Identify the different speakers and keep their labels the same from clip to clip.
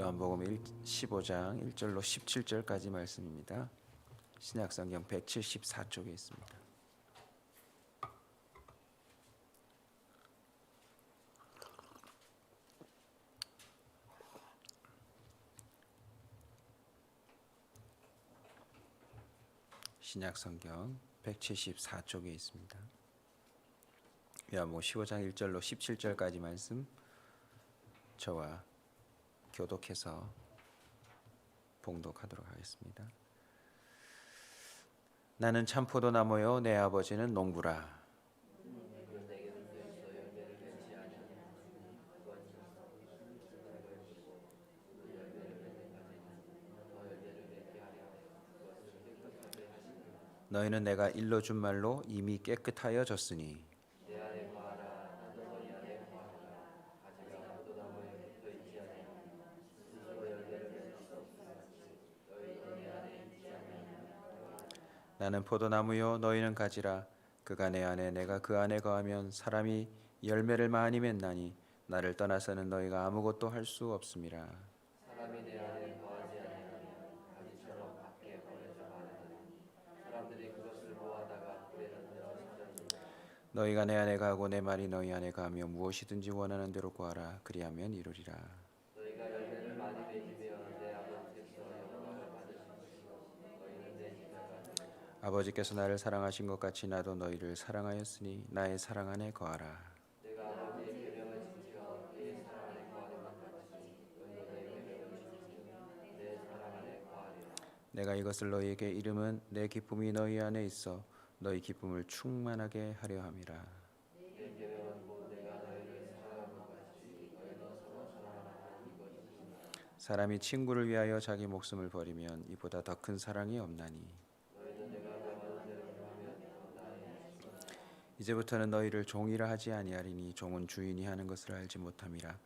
Speaker 1: 요한복음 1, 15장 1절로 17절까지 말씀입니다. 신약성경 174쪽에 있습니다. 신약성경 174쪽에 있습니다. 요한복음 15장 1절로 17절까지 말씀 저와 교독해서 봉독하도록 하겠습니다. 나는 참 포도나무요 내 아버지는 농부라. 너희는 내가 일러 준 말로 이미 깨끗하여 졌으니 나는 포도나무요 너희는 가지라. 그가 내 안에 내가 그 안에 거하면 사람이 열매를 많이 맺나니 나를 떠나서는 너희가 아무것도 할 수 없음이라
Speaker 2: 사람이 내 안에 거하지 아니하면 가지처럼 밖에 버려져 마르나니 사람들이 그것을 모아다가 불에 던져 사라지니.
Speaker 1: 너희가 내 안에 가고 내 말이 너희 안에 가며 무엇이든지 원하는 대로 구하라. 그리하면 이루리라
Speaker 2: 너희가 열매를 많이 맺으며 내 아버지께서 영광을 받으시고 너희는 내 제자가 되리라
Speaker 1: 아버지께서 나를 사랑하신 것 같이 나도 너희를 사랑하였으니 나의 사랑 안에 거하라.
Speaker 2: 내가
Speaker 1: 이것을 너희에게 이름은 내 기쁨이 너희 안에 있어 너희 기쁨을 충만하게 하려 함이라. 사람이 친구를 위하여 자기 목숨을 버리면 이보다 더 큰 사랑이 없나니
Speaker 2: 너희는 내가 명하는 대로 행하면 더 나아의
Speaker 1: 이제부터는 너희를 종이라 하지 아니하리니 종은 주인이 하는 것을 알지 못함이라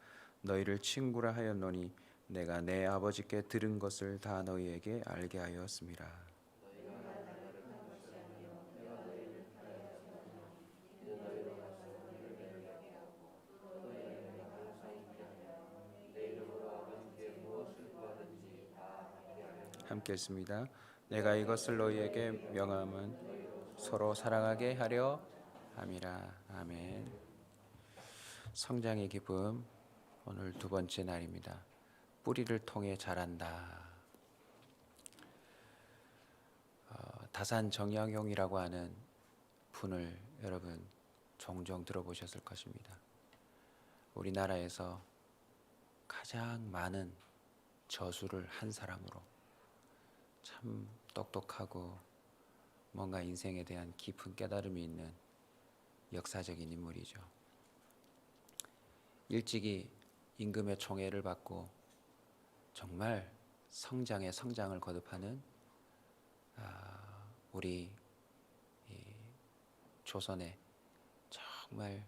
Speaker 1: 너희를 친구라 하였노니 내가 내 아버지께 들은 것을 다 너희에게 알게 하였음이라 함께 했습니다. 내가 이것을 너희에게 명함은 서로 사랑하게 하려 함이라. 아멘. 성장의 기쁨 오늘 두 번째 날입니다. 뿌리를 통해 자란다. 어, 다산 정약용이라고 하는 분을 여러분 종종 들어보셨을 것입니다. 우리나라에서 가장 많은 저수를 한 사람으로 참 똑똑하고 뭔가 인생에 대한 깊은 깨달음이 있는 역사적인 인물이죠. 일찍이 임금의 총애를 받고 정말 성장의 성장을 거듭하는 아, 우리 이 조선의 정말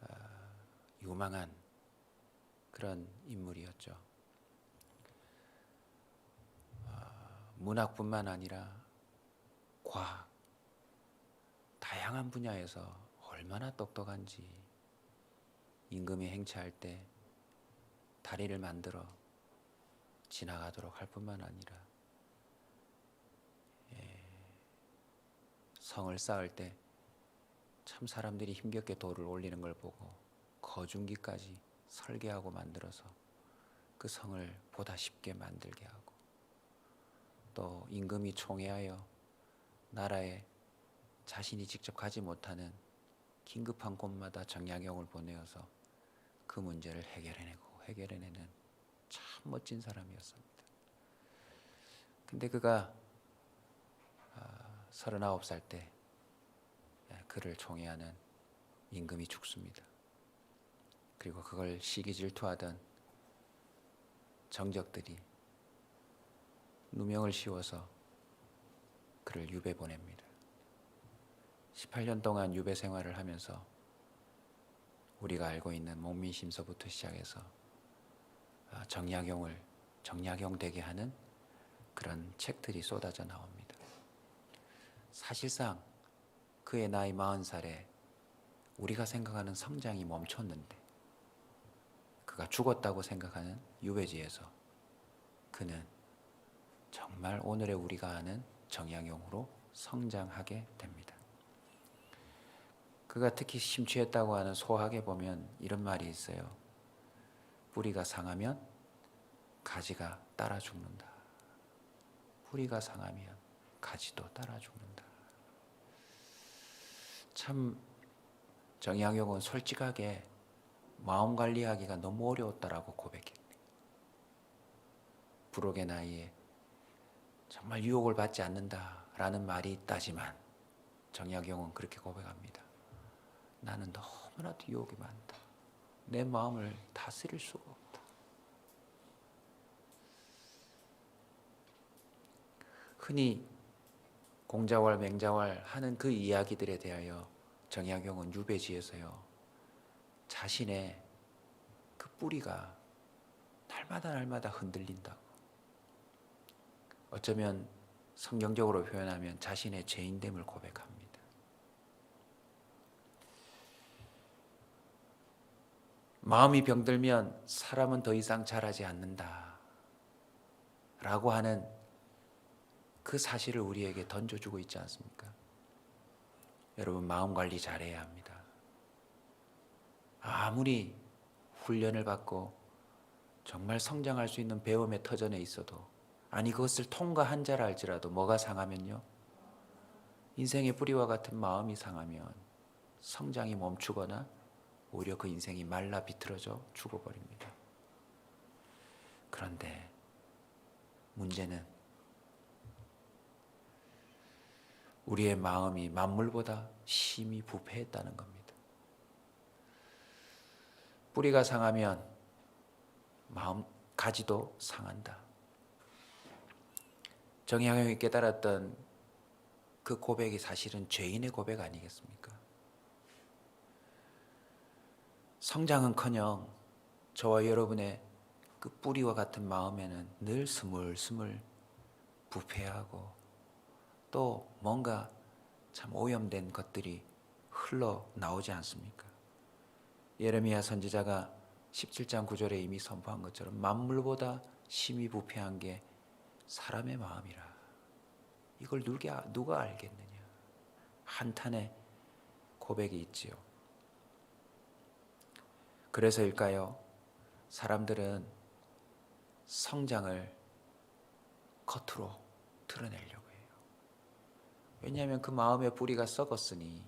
Speaker 1: 아, 유망한 그런 인물이었죠. 문학뿐만 아니라 과학, 다양한 분야에서 얼마나 똑똑한지 임금이 행차할 때 다리를 만들어 지나가도록 할 뿐만 아니라 예, 성을 쌓을 때 참 사람들이 힘겹게 돌을 올리는 걸 보고 거중기까지 설계하고 만들어서 그 성을 보다 쉽게 만들게 하고 또 임금이 총애하여 나라에 자신이 직접 가지 못하는 긴급한 곳마다 정약용을 보내어서 그 문제를 해결해내고 해결해내는 참 멋진 사람이었습니다. 근데 그가 아, 서른아홉 살때 그를 총애하는 임금이 죽습니다. 그리고 그걸 시기 질투하던 정적들이 누명을 씌워서 그를 유배 보냅니다. 18년 동안 유배 생활을 하면서 우리가 알고 있는 목민심서부터 시작해서 아, 정약용을 정약용 되게 하는 그런 책들이 쏟아져 나옵니다. 사실상 그의 나이 40살에 우리가 생각하는 성장이 멈췄는데
Speaker 3: 그가 죽었다고 생각하는 유배지에서 그는 정말 오늘의 우리가 아는 정약용으로 성장하게 됩니다. 그가 특히 심취했다고 하는 소학에 보면 이런 말이 있어요. 뿌리가 상하면 가지가 따라 죽는다. 뿌리가 상하면 가지도 따라 죽는다. 참 정약용은 솔직하게 마음 관리하기가 너무 어려웠다라고 고백했네. 부록의 나이에 정말 유혹을 받지 않는다라는 말이 있다지만 정약용은 그렇게 고백합니다. 나는 너무나도 유혹이 많다. 내 마음을 다스릴 수가 없다. 흔히 공자왈 맹자왈 하는 그 이야기들에 대하여 정약용은 유배지에서요 자신의 그 뿌리가 날마다 날마다 흔들린다고 어쩌면 성경적으로 표현하면 자신의 죄인됨을 고백합니다. 마음이 병들면 사람은 더 이상 자라지 않는다. 라고 하는 그 사실을 우리에게 던져주고 있지 않습니까? 여러분, 마음 관리 잘해야 합니다. 아무리 훈련을 받고 정말 성장할 수 있는 배움의 터전에 있어도 아니 그것을 통과한 자라 할지라도 뭐가 상하면요 인생의 뿌리와 같은 마음이 상하면 성장이 멈추거나 오히려 그 인생이 말라 비틀어져 죽어버립니다. 그런데 문제는 우리의 마음이 만물보다 심히 부패했다는 겁니다. 뿌리가 상하면 마음 가지도 상한다. 정약용이 깨달았던 그 고백이 사실은 죄인의 고백 아니겠습니까? 성장은커녕 저와 여러분의 그 뿌리와 같은 마음에는 늘 스물스물 부패하고 또 뭔가 참 오염된 것들이 흘러 나오지 않습니까? 예레미야 선지자가 17장 9절에 이미 선포한 것처럼 만물보다 심히 부패한 게 사람의 마음이라. 이걸 누가, 누가 알겠느냐? 한탄의 고백이 있지요. 그래서일까요? 사람들은 성장을 겉으로 드러내려고 해요. 왜냐하면 그 마음의 뿌리가 썩었으니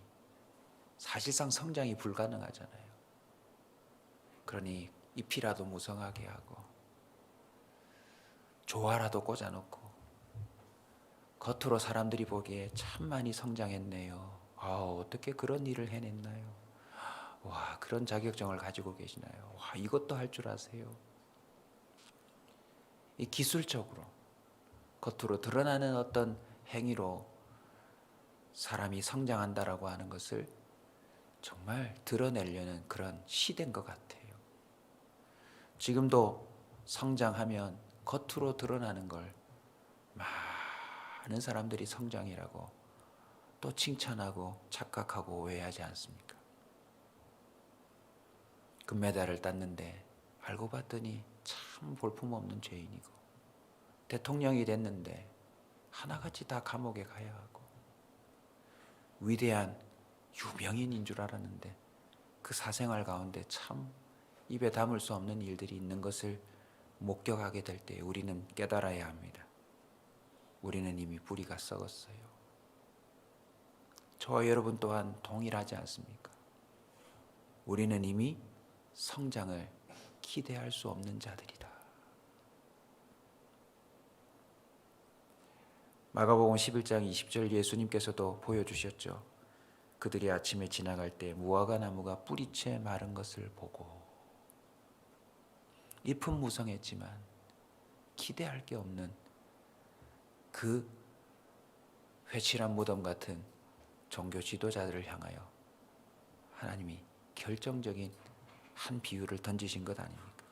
Speaker 3: 사실상 성장이 불가능하잖아요. 그러니 잎이라도 무성하게 하고 조화라도 꽂아놓고 겉으로 사람들이 보기에 참 많이 성장했네요. 아 어떻게 그런 일을 해냈나요? 와 그런 자격증을 가지고 계시나요? 와 이것도 할 줄 아세요? 이 기술적으로 겉으로 드러나는 어떤 행위로 사람이 성장한다라고 하는 것을 정말 드러내려는 그런 시대인 것 같아요. 지금도 성장하면 겉으로 드러나는 걸 많은 사람들이 성장이라고 또 칭찬하고 착각하고 오해하지 않습니까? 금메달을 땄는데 알고 봤더니 참 볼품없는 죄인이고 대통령이 됐는데 하나같이 다 감옥에 가야 하고 위대한 유명인인 줄 알았는데 그 사생활 가운데 참 입에 담을 수 없는 일들이 있는 것을 목격하게 될 때 우리는 깨달아야 합니다. 우리는 이미 뿌리가 썩었어요. 저와 여러분 또한 동일하지 않습니까? 우리는 이미 성장을 기대할 수 없는 자들이다. 마가복음 11장 20절 예수님께서도 보여주셨죠. 그들이 아침에 지나갈 때 무화과 나무가 뿌리채 마른 것을 보고 잎은 무성했지만 기대할 게 없는 그 회칠한 무덤 같은 종교 지도자들을 향하여 하나님이 결정적인 한 비유를 던지신 것 아닙니까?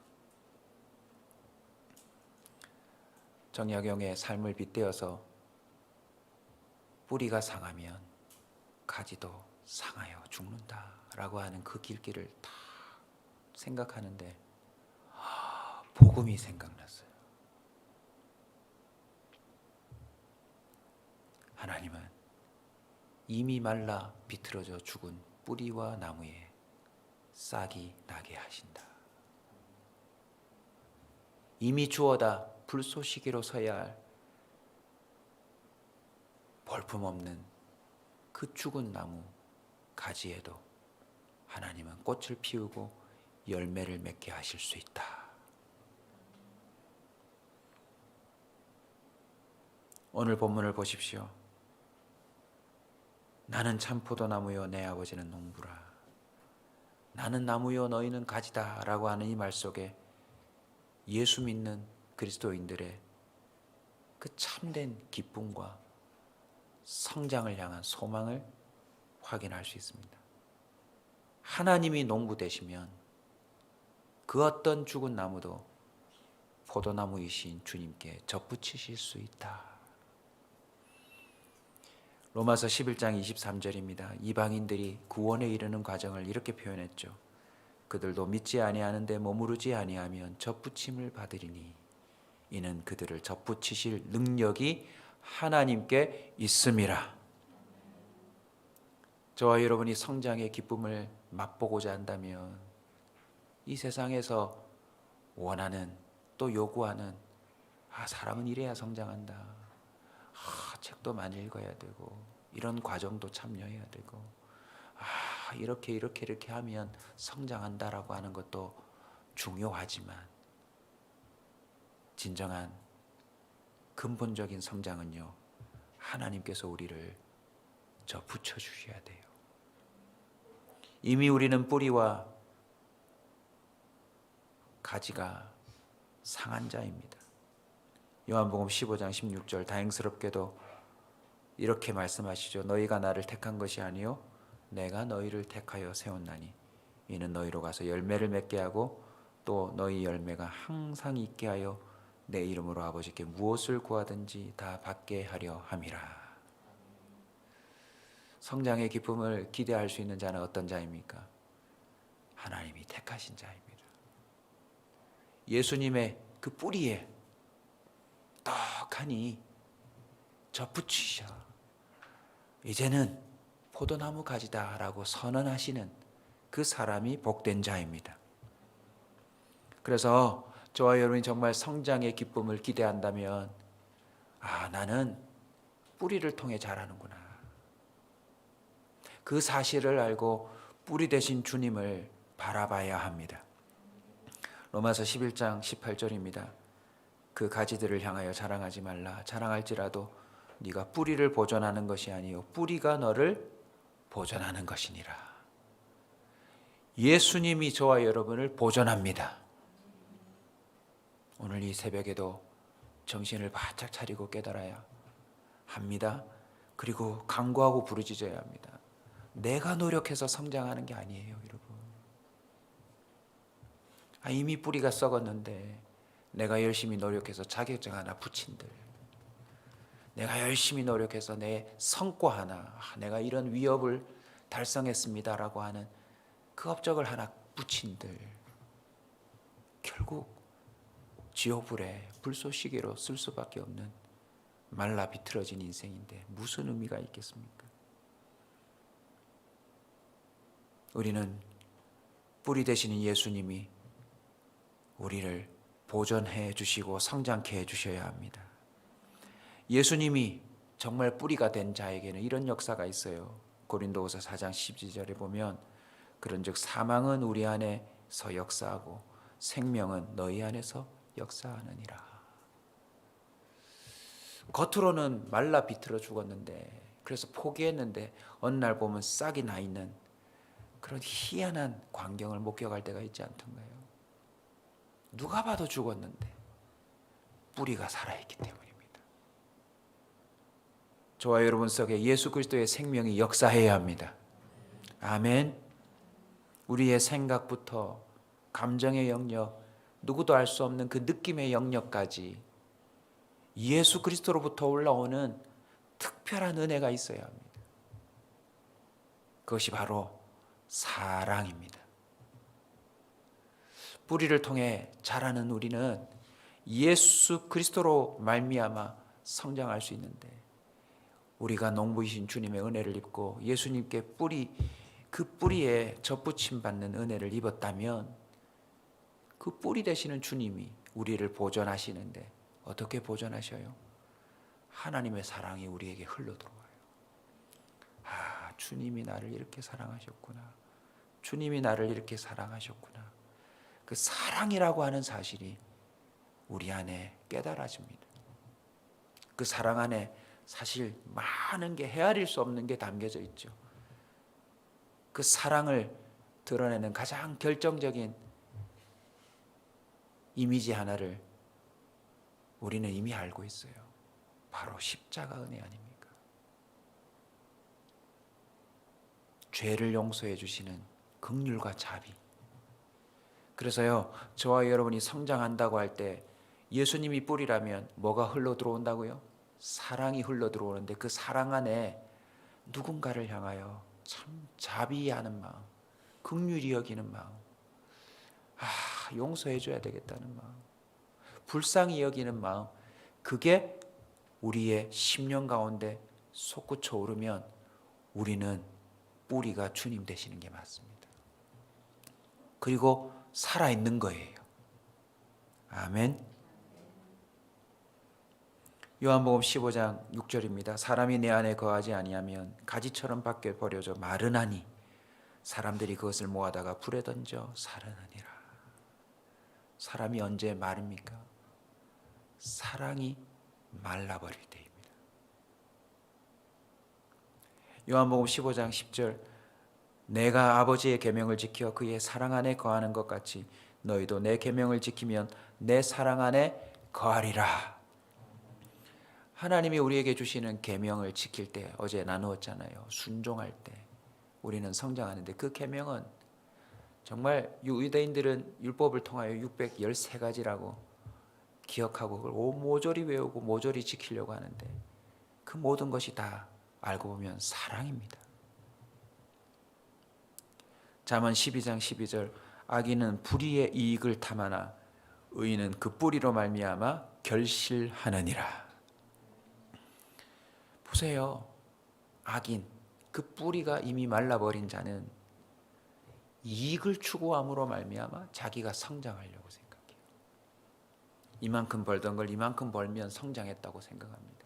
Speaker 3: 정약용의 삶을 빗대어서 뿌리가 상하면 가지도 상하여 죽는다라고 하는 그 길길을 다 생각하는데 죽음이 생각났어요. 하나님은 이미 말라 비틀어져 죽은 뿌리와 나무에 싹이 나게 하신다. 이미 주어다 불쏘시개로 서야 할 볼품없는 그 죽은 나무 가지에도 하나님은 꽃을 피우고 열매를 맺게 하실 수 있다. 오늘 본문을 보십시오. 나는 참 포도나무요 내 아버지는 농부라. 나는 나무요 너희는 가지다라고 하는 이 말 속에 예수 믿는 그리스도인들의 그 참된 기쁨과 성장을 향한 소망을 확인할 수 있습니다. 하나님이 농부 되시면 그 어떤 죽은 나무도 포도나무이신 주님께 접붙이실 수 있다. 로마서 11장 23절입니다. 이방인들이 구원에 이르는 과정을 이렇게 표현했죠. 그들도 믿지 아니하는데 머무르지 아니하면 접붙임을 받으리니 이는 그들을 접붙이실 능력이 하나님께 있음이라. 저와 여러분이 성장의 기쁨을 맛보고자 한다면 이 세상에서 원하는 또 요구하는 아 사람은 이래야 성장한다. 아 책도 많이 읽어야 되고 이런 과정도 참여해야 되고 아 이렇게 이렇게 이렇게 하면 성장한다라고 하는 것도 중요하지만 진정한 근본적인 성장은요 하나님께서 우리를 저 붙여 주셔야 돼요. 이미 우리는 뿌리와 가지가 상한 자입니다. 요한복음 15장 16절 다행스럽게도 이렇게 말씀하시죠. 너희가 나를 택한 것이 아니요 내가 너희를 택하여 세웠나니 이는 너희로 가서 열매를 맺게 하고 또 너희 열매가 항상 있게 하여 내 이름으로 아버지께 무엇을 구하든지 다 받게 하려 함이라. 성장의 기쁨을 기대할 수 있는 자는 어떤 자입니까? 하나님이 택하신 자입니다. 예수님의 그 뿌리에 떡하니 접붙이셔. 이제는 포도나무 가지다라고 선언하시는 그 사람이 복된 자입니다. 그래서 저와 여러분이 정말 성장의 기쁨을 기대한다면 아 나는 뿌리를 통해 자라는구나. 그 사실을 알고 뿌리 대신 주님을 바라봐야 합니다. 로마서 11장 18절입니다. 그 가지들을 향하여 자랑하지 말라. 자랑할지라도 네가 뿌리를 보존하는 것이 아니요 뿌리가 너를 보존하는 것이니라. 예수님이 저와 여러분을 보존합니다. 오늘 이 새벽에도 정신을 바짝 차리고 깨달아야 합니다. 그리고 강구하고 부르짖어야 합니다. 내가 노력해서 성장하는 게 아니에요, 여러분. 아, 이미 뿌리가 썩었는데 내가 열심히 노력해서 자격증 하나 붙인들. 내가 열심히 노력해서 내 성과 하나, 아, 내가 이런 위협을 달성했습니다라고 하는 그 업적을 하나 붙인들. 결국 지옥불에 불쏘시개로 쓸 수밖에 없는 말라 비틀어진 인생인데 무슨 의미가 있겠습니까? 우리는 뿌리 되시는 예수님이 우리를 보존해 주시고 성장케 해 주셔야 합니다. 예수님이 정말 뿌리가 된 자에게는 이런 역사가 있어요. 고린도후서 4장 12절에 보면 그런즉 사망은 우리 안에서 역사하고 생명은 너희 안에서 역사하느니라. 겉으로는 말라 비틀어 죽었는데 그래서 포기했는데 어느 날 보면 싹이 나 있는 그런 희한한 광경을 목격할 때가 있지 않던가요? 누가 봐도 죽었는데 뿌리가 살아있기 때문입니다. 저와 여러분 속에 예수 그리스도의 생명이 역사해야 합니다. 아멘. 우리의 생각부터 감정의 영역, 누구도 알 수 없는 그 느낌의 영역까지 예수 그리스도로부터 올라오는 특별한 은혜가 있어야 합니다. 그것이 바로 사랑입니다. 뿌리를 통해 자라는 우리는 예수 그리스도로 말미암아 성장할 수 있는데 우리가 농부이신 주님의 은혜를 입고 예수님께 뿌리 그 뿌리에 접붙임 받는 은혜를 입었다면 그 뿌리 되시는 주님이 우리를 보존하시는데 어떻게 보존하셔요? 하나님의 사랑이 우리에게 흘러 들어와요. 아, 주님이 나를 이렇게 사랑하셨구나. 주님이 나를 이렇게 사랑하셨구나. 그 사랑이라고 하는 사실이 우리 안에 깨달아집니다. 그 사랑 안에 사실 많은 게 헤아릴 수 없는 게 담겨져 있죠. 그 사랑을 드러내는 가장 결정적인 이미지 하나를 우리는 이미 알고 있어요. 바로 십자가 은혜 아닙니까? 죄를 용서해 주시는 긍휼과 자비. 그래서요, 저와 여러분이 성장한다고 할 때 예수님이 뿌리라면 뭐가 흘러 들어온다고요? 사랑이 흘러 들어오는데 그 사랑 안에 누군가를 향하여 참 자비하는 마음, 긍휼히 여기는 마음, 아 용서해 줘야 되겠다는 마음, 불쌍히 여기는 마음, 그게 우리의 심령 가운데 솟구쳐 오르면 우리는 뿌리가 주님 되시는 게 맞습니다. 그리고 살아 있는 거예요. 아멘. 요한복음 15장 6절입니다. 사람이 내 안에 거하지 아니하면 가지처럼 밖에 버려져 마르나니 사람들이 그것을 모아다가 불에 던져 사르느니라. 사람이 언제 마릅니까? 사랑이 말라버릴 때입니다. 요한복음 15장 10절 내가 아버지의 계명을 지켜 그의 사랑 안에 거하는 것 같이 너희도 내 계명을 지키면 내 사랑 안에 거하리라. 하나님이 우리에게 주시는 계명을 지킬 때 어제 나누었잖아요. 순종할 때 우리는 성장하는데 그 계명은 정말 유대인들은 율법을 통하여 613가지라고 기억하고 그걸 모조리 외우고 모조리 지키려고 하는데 그 모든 것이 다 알고 보면 사랑입니다. 잠언 12장 12절 악인은 불의의 이익을 탐하나 의인은 그 뿌리로 말미암아 결실하느니라. 보세요. 악인 그 뿌리가 이미 말라버린 자는 이익을 추구함으로 말미암아 자기가 성장하려고 생각해요. 이만큼 벌던 걸 이만큼 벌면 성장했다고 생각합니다.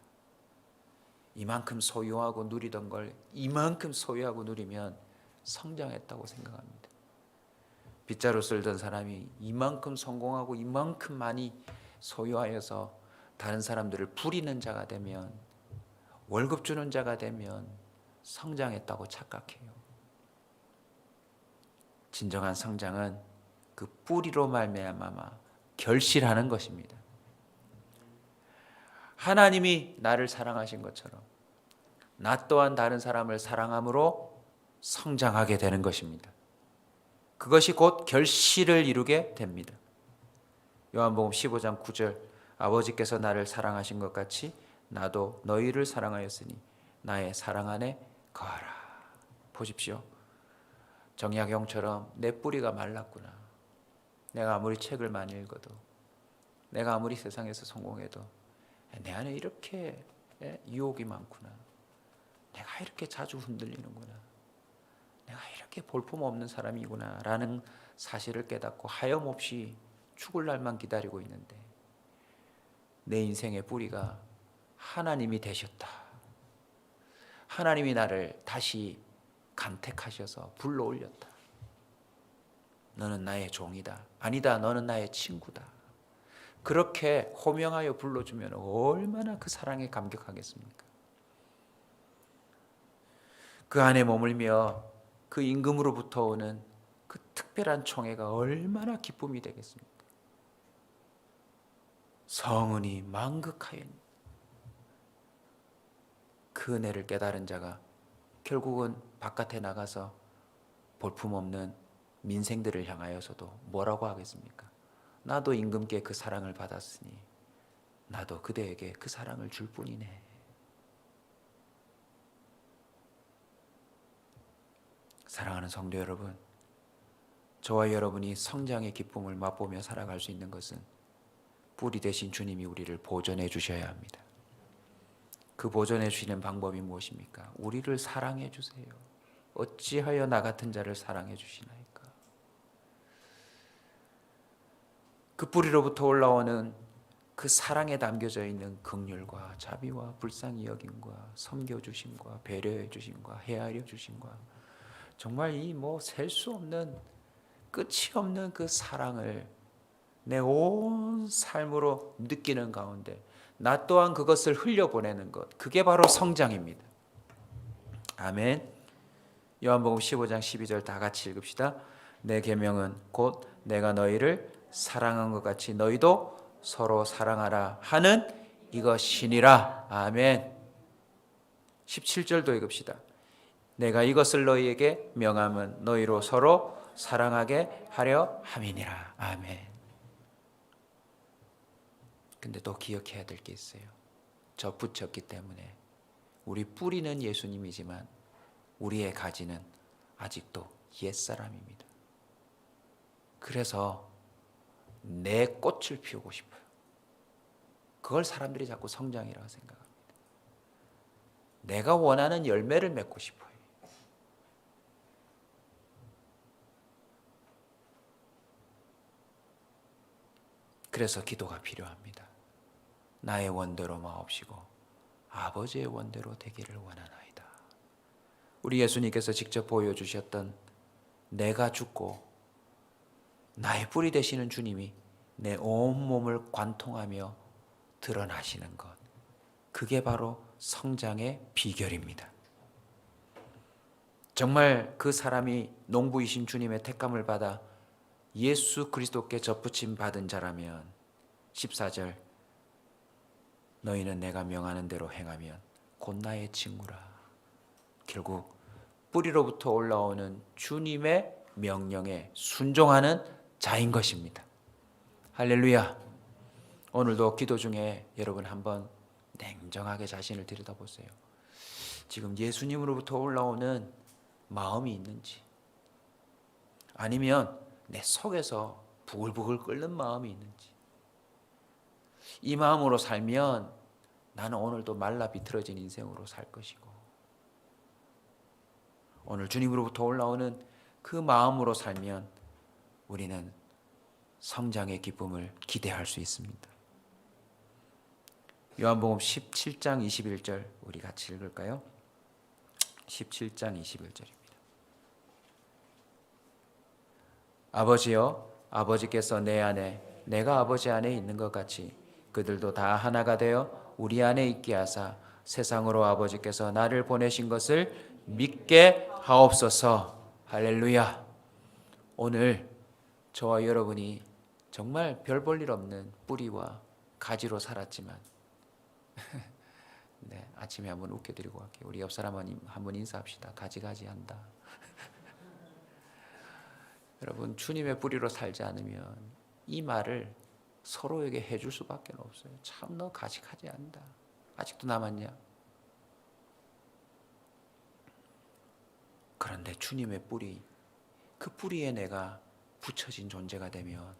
Speaker 3: 이만큼 소유하고 누리던 걸 이만큼 소유하고 누리면 성장했다고 생각합니다. 빗자루 쓸던 사람이 이만큼 성공하고 이만큼 많이 소유하여서 다른 사람들을 부리는 자가 되면 월급 주는 자가 되면 성장했다고 착각해요. 진정한 성장은 그 뿌리로 말미암아 결실하는 것입니다. 하나님이 나를 사랑하신 것처럼 나 또한 다른 사람을 사랑함으로 성장하게 되는 것입니다. 그것이 곧 결실을 이루게 됩니다. 요한복음 15장 9절 아버지께서 나를 사랑하신 것 같이 나도 너희를 사랑하였으니 나의 사랑 안에 거하라. 보십시오. 정약용처럼 내 뿌리가 말랐구나. 내가 아무리 책을 많이 읽어도 내가 아무리 세상에서 성공해도 내 안에 이렇게 예, 유혹이 많구나. 내가 이렇게 자주 흔들리는구나. 내가 이렇게 볼품 없는 사람이구나 라는 사실을 깨닫고 하염없이 죽을 날만 기다리고 있는데 내 인생의 뿌리가 하나님이 되셨다. 하나님이 나를 다시 간택하셔서 불러 올렸다. 너는 나의 종이다. 아니다. 너는 나의 친구다. 그렇게 호명하여 불러주면 얼마나 그 사랑에 감격하겠습니까? 그 안에 머물며 그 임금으로부터 오는 그 특별한 총애가 얼마나 기쁨이 되겠습니까? 성은이 만극하였니 그 은혜를 깨달은 자가 결국은 바깥에 나가서 볼품없는 민생들을 향하여서도 뭐라고 하겠습니까? 나도 임금께 그 사랑을 받았으니 나도 그대에게 그 사랑을 줄 뿐이네. 사랑하는 성도 여러분, 저와 여러분이 성장의 기쁨을 맛보며 살아갈 수 있는 것은 뿌리 대신 주님이 우리를 보존해 주셔야 합니다. 그 보존해 주시는 방법이 무엇입니까? 우리를 사랑해 주세요. 어찌하여 나 같은 자를 사랑해 주시나이까? 그 뿌리로부터 올라오는 그 사랑에 담겨져 있는 긍휼과 자비와 불쌍히 여김과 섬겨 주심과 배려해 주심과 헤아려 주심과 정말 이 뭐 셀 수 없는 끝이 없는 그 사랑을 내 온 삶으로 느끼는 가운데 나 또한 그것을 흘려보내는 것 그게 바로 성장입니다. 아멘. 요한복음 15장 12절 다 같이 읽읍시다. 내 계명은 곧 내가 너희를 사랑한 것 같이 너희도 서로 사랑하라 하는 이것이니라. 아멘. 17절도 읽읍시다. 내가 이것을 너희에게 명함은 너희로 서로 사랑하게 하려 함이니라. 아멘. 근데 또 기억해야 될 게 있어요. 저 붙였기 때문에 우리 뿌리는 예수님이지만 우리의 가지는 아직도 옛사람입니다. 그래서 내 꽃을 피우고 싶어요. 그걸 사람들이 자꾸 성장이라고 생각합니다. 내가 원하는 열매를 맺고 싶어요. 그래서 기도가 필요합니다. 나의 원대로 마옵시고 아버지의 원대로 되기를 원하나이다. 우리 예수님께서 직접 보여주셨던 내가 죽고 나의 뿌리 되시는 주님이 내 온몸을 관통하며 드러나시는 것. 그게 바로 성장의 비결입니다. 정말 그 사람이 농부이신 주님의 택감을 받아 예수 그리스도께 접붙임 받은 자라면 14절 너희는 내가 명하는 대로 행하면 곧 나의 친구라. 결국 뿌리로부터 올라오는 주님의 명령에 순종하는 자인 것입니다. 할렐루야. 오늘도 기도 중에 여러분 한번 냉정하게 자신을 들여다보세요. 지금 예수님으로부터 올라오는 마음이 있는지 아니면 내 속에서 부글부글 끓는 마음이 있는지 이 마음으로 살면 나는 오늘도 말라 비틀어진 인생으로 살 것이고 오늘 주님으로부터 올라오는 그 마음으로 살면 우리는 성장의 기쁨을 기대할 수 있습니다. 요한복음 17장 21절 우리 같이 읽을까요? 17장 21절입니다. 아버지여 아버지께서 내 안에 내가 아버지 안에 있는 것 같이 그들도 다 하나가 되어 우리 안에 있게 하사 세상으로 아버지께서 나를 보내신 것을 믿게 하옵소서. 할렐루야. 오늘 저와 여러분이 정말 별 볼 일 없는 뿌리와 가지로 살았지만 네, 아침에 한번 웃겨드리고 갈게요. 우리 옆 사람 한번 인사합시다. 가지가지 한다. 여러분 주님의 뿌리로 살지 않으면 이 말을 서로에게 해줄 수밖에 없어요. 참 너 가식하지 않다. 아직도 남았냐? 그런데 주님의 뿌리, 그 뿌리에 내가 붙여진 존재가 되면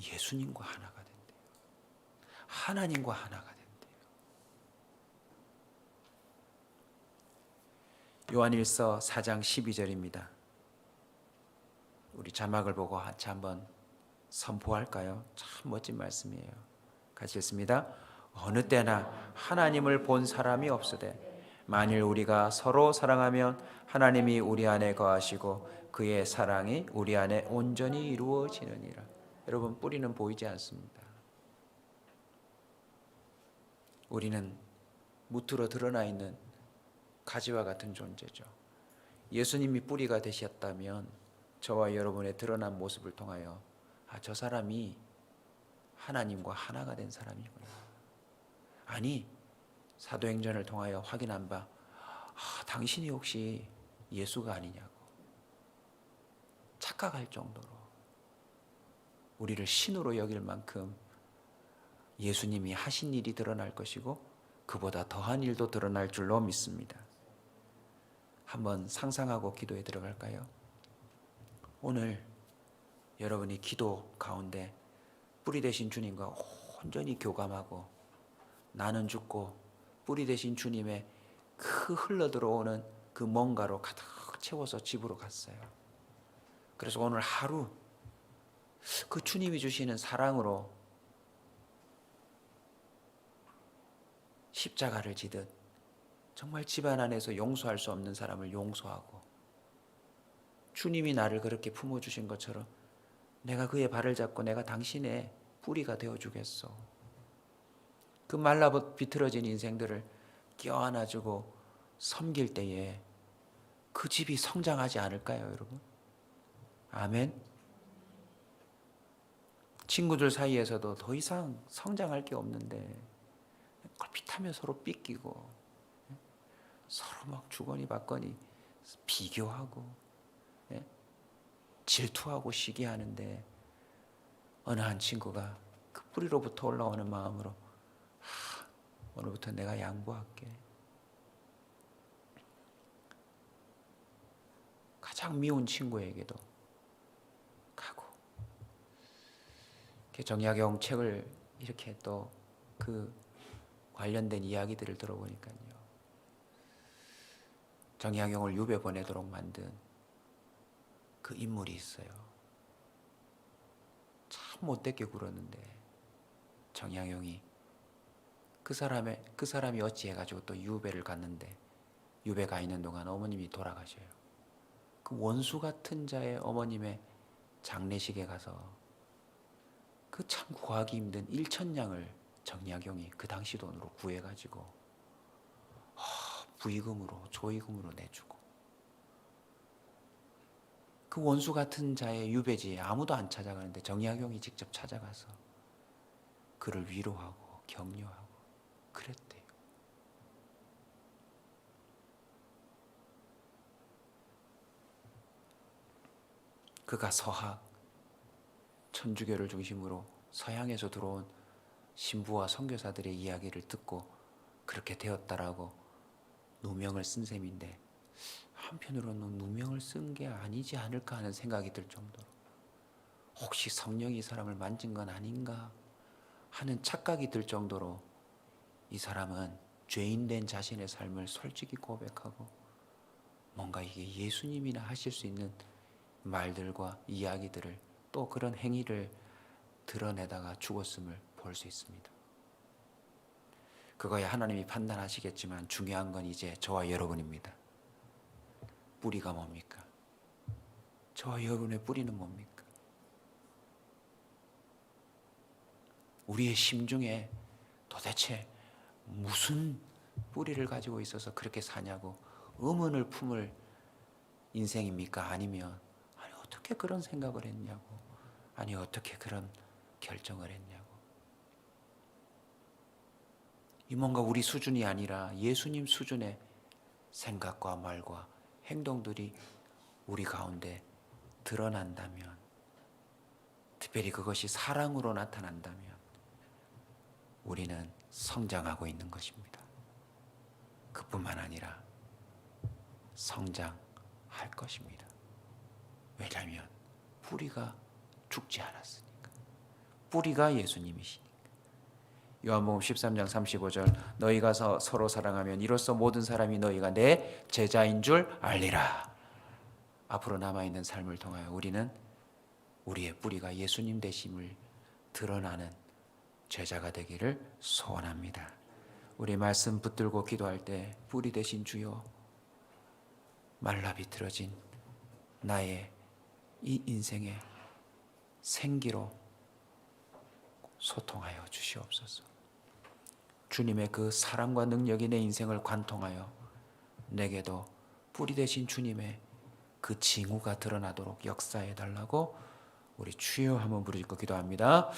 Speaker 3: 예수님과 하나가 된대요. 하나님과 하나가 된대요. 요한일서 4장 12절입니다. 우리 자막을 보고 같이 한번 선포할까요? 참 멋진 말씀이에요. 같이 읽습니다. 어느 때나 하나님을 본 사람이 없으되 만일 우리가 서로 사랑하면 하나님이 우리 안에 거하시고 그의 사랑이 우리 안에 온전히 이루어지느니라. 여러분 뿌리는 보이지 않습니다. 우리는 무트로 드러나 있는 가지와 같은 존재죠. 예수님이 뿌리가 되셨다면 저와 여러분의 드러난 모습을 통하여 아, 저 사람이 하나님과 하나가 된 사람이구나. 아니, 사도행전을 통하여 확인한 바, 아, 당신이 혹시 예수가 아니냐고. 착각할 정도로 우리를 신으로 여길 만큼 예수님이 하신 일이 드러날 것이고 그보다 더한 일도 드러날 줄로 믿습니다. 한번 상상하고 기도에 들어갈까요? 오늘 여러분이 기도 가운데 뿌리 되신 주님과 온전히 교감하고 나는 죽고 뿌리 되신 주님의 그 흘러 들어오는 그 뭔가로 가득 채워서 집으로 갔어요. 그래서 오늘 하루 그 주님이 주시는 사랑으로 십자가를 지듯 정말 집안 안에서 용서할 수 없는 사람을 용서하고 주님이 나를 그렇게 품어주신 것처럼 내가 그의 발을 잡고 내가 당신의 뿌리가 되어 주겠소. 그 말라 비틀어진 인생들을 껴안아 주고 섬길 때에 그 집이 성장하지 않을까요, 여러분? 아멘. 친구들 사이에서도 더 이상 성장할 게 없는데 꼴핏하며 서로 삐끼고 서로 막 주거니 받거니 비교하고 예? 질투하고 시기하는데 어느 한 친구가 그 뿌리로부터 올라오는 마음으로 하, 오늘부터 내가 양보할게. 가장 미운 친구에게도 가고 정약용 책을 이렇게 또 그 관련된 이야기들을 들어보니까요. 정약용을 유배 보내도록 만든 그 인물이 있어요. 참 못되게 굴었는데 정약용이 그 사람의 그 사람이 어찌해 가지고 또 유배를 갔는데 유배 가 있는 동안 어머님이 돌아가셔요. 그 원수 같은 자의 어머님의 장례식에 가서 그 참 구하기 힘든 일천냥을 정약용이 그 당시 돈으로 구해 가지고 부의금으로 조의금으로 내주고 그 원수 같은 자의 유배지에 아무도 안 찾아가는데 정약용이 직접 찾아가서 그를 위로하고 격려하고 그랬대요. 그가 서학 천주교를 중심으로 서양에서 들어온 신부와 선교사들의 이야기를 듣고 그렇게 되었다라고 누명을 쓴 셈인데 한편으로는 누명을 쓴 게 아니지 않을까 하는 생각이 들 정도로 혹시 성령이 이 사람을 만진 건 아닌가 하는 착각이 들 정도로 이 사람은 죄인된 자신의 삶을 솔직히 고백하고 뭔가 이게 예수님이나 하실 수 있는 말들과 이야기들을 또 그런 행위를 드러내다가 죽었음을 볼 수 있습니다. 그거야 하나님이 판단하시겠지만 중요한 건 이제 저와 여러분입니다. 뿌리가 뭡니까? 저와 여러분의 뿌리는 뭡니까? 우리의 심중에 도대체 무슨 뿌리를 가지고 있어서 그렇게 사냐고 의문을 품을 인생입니까? 아니면 아니 어떻게 그런 생각을 했냐고 아니 어떻게 그런 결정을 했냐고 이 뭔가 우리 수준이 아니라 예수님 수준의 생각과 말과 행동들이 우리 가운데 드러난다면 특별히 그것이 사랑으로 나타난다면 우리는 성장하고 있는 것입니다. 그뿐만 아니라 성장할 것입니다. 왜냐하면 뿌리가 죽지 않았으니까. 뿌리가 예수님이시니까. 요한복음 13장 35절 너희가 서, 서로 사랑하면 이로써 모든 사람이 너희가 내 제자인 줄 알리라. 앞으로 남아 있는 삶을 통하여 우리는 우리의 뿌리가 예수님 되심을 드러나는 제자가 되기를 소원합니다. 우리 말씀 붙들고 기도할 때 뿌리 되신 주여 말라 비틀어진 나의 이 인생의 생기로 소통하여 주시옵소서. 주님의 그 사랑과 능력이 내 인생을 관통하여 내게도 뿌리 되신 주님의 그 징후가 드러나도록 역사해 달라고 우리 주여 한번 부르짖고 기도합니다.